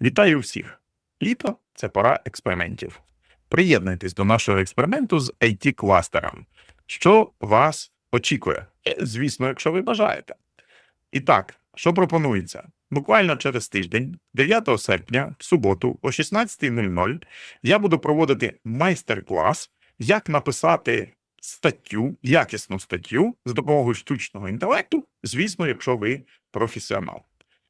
Вітаю всіх! Літо це пора експериментів. Приєднуйтесь до нашого експерименту з it кластером Що вас очікує? Е, Звісно, якщо ви бажаєте. І так, що пропонується? Буквально через тиждень, 9 серпня, в суботу, о 16.00, я буду проводити майстер-клас, як написати статтю, якісну статтю з допомогою штучного інтелекту, звісно, якщо ви професіонал.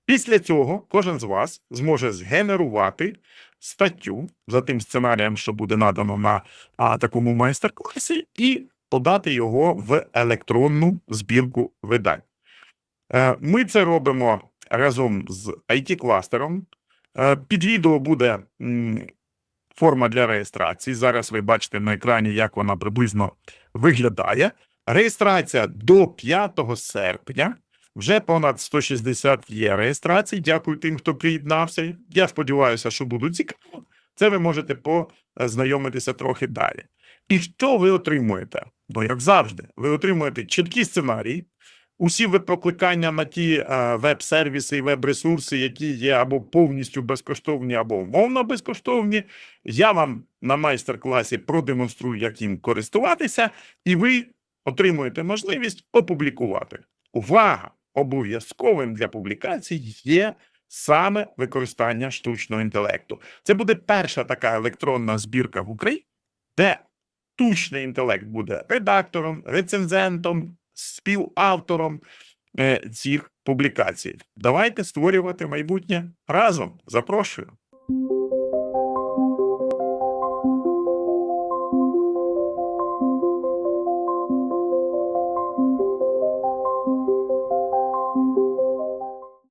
Після цього кожен з вас зможе згенерувати статтю за тим сценарієм, що буде надано на а, такому майстер-класі, і подати його в електронну збірку видань. Е, Ми це робимо разом з IT-кластером. Е, Під відео буде м, форма для реєстрації. Зараз ви бачите на екрані, як вона приблизно виглядає. Реєстрація до 5 серпня. Вже понад 160 є реєстрацій. Дякую тим, хто приєднався. Я сподіваюся, що будуть цікаво. Це ви можете познайомитися трохи далі. І що ви отримуєте? Бо, як завжди, ви отримуєте чіткий сценарій, усі веб-прокликання на ті е, веб-сервіси і веб-ресурси, які є або повністю безкоштовні, або умовно безкоштовні. Я вам на майстер-класі продемонструю, як їм користуватися, і ви отримуєте можливість опублікувати. Увага! Обов'язковим для публікацій є саме використання штучного інтелекту. Це буде перша така електронна збірка в Україні, де штучний інтелект буде редактором, рецензентом, співавтором е, цих публікацій. Давайте створювати майбутнє разом. Запрошую.